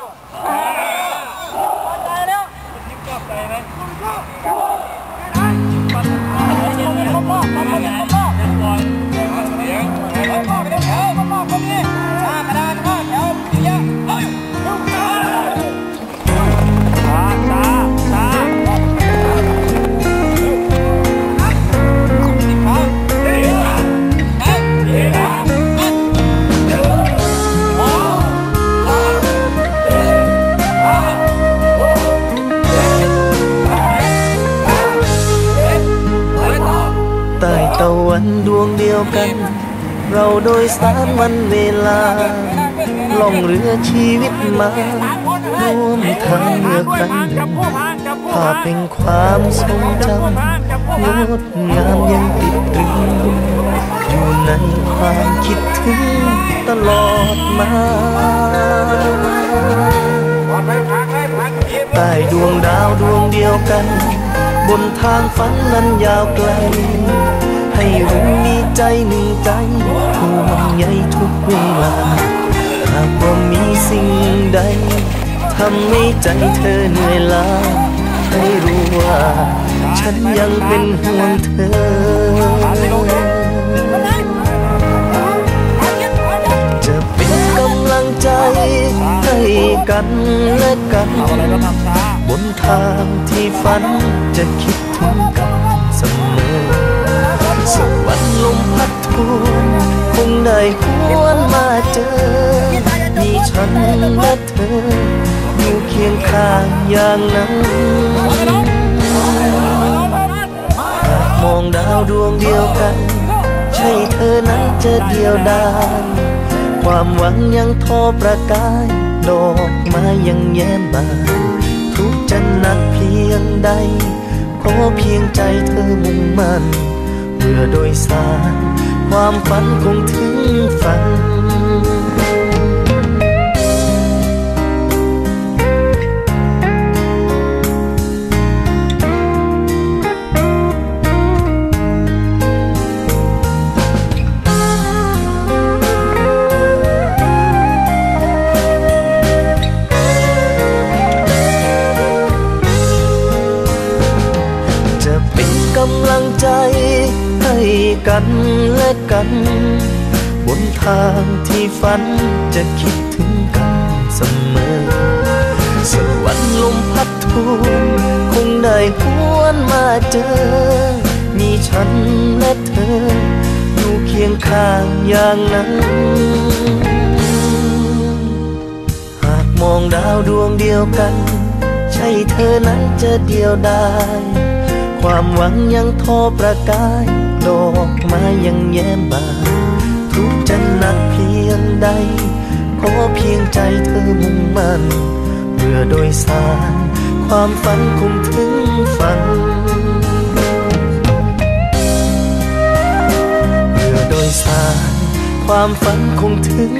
Oh. ใต้ตะวันดวงเดียวกัน เราโดยสารวันเวลาล่องเรือชีวิตมาร่วมทางเมื่อครั้งหนึ่งภาพเป็นความทรงจำงดงามยังติดตรึงอยู่ในความคิดถึงตลอดมาใต้ดวงดาวดวงเดียวกัน บนทางฝันนั้นยาวไกล ให้รู้มีใจหนึ่งใจห่วงใยทุกเวลา หากว่ามีสิ่งใดทำให้ใจเธอเหนื่อยล้า ให้รู้ว่า ฉันยังเป็นห่วงเธอ จะเป็นกำลังใจให้กันและกันบนทางที่ฝันจะคิดถึงกันเสมอ สวรรค์ลมพัดทวนคงได้หวนมาเจอ มีฉันและเธอ อยู่เคียงข้างอย่างนั้นมองดาวดวงเดียวกัน ใช่เธอนั้นจะเดียวดายความหวังยังทอประกาย ดอกไม้ยังแย้มบานทุกจะหนักเพียงใดขอเพียงใจเธอมุ่งมั่น เมื่อโดยสาร ความฝันคงถึงฝันจะเป็นกำลังใจ กันและกัน บนทางที่ฝันจะคิดถึงกันเสมอสวรรค์ลมพัดทวนคงได้หวนมาเจอ มีฉันและเธอ อยู่เคียงข้างอย่างนั้นหากมองดาวดวงเดียวกัน ใช่เธอนั้นจะเดียวดายความหวังยังทอประกาย ดอกไม้ยังแย้มบานทุกจะหนักเพียงใด ขอเพียงใจเธอมุ่งมั่นเพื่อโดยสาร ความฝันคงถึงฝันเพื่อโดยสาร ความฝันคงถึง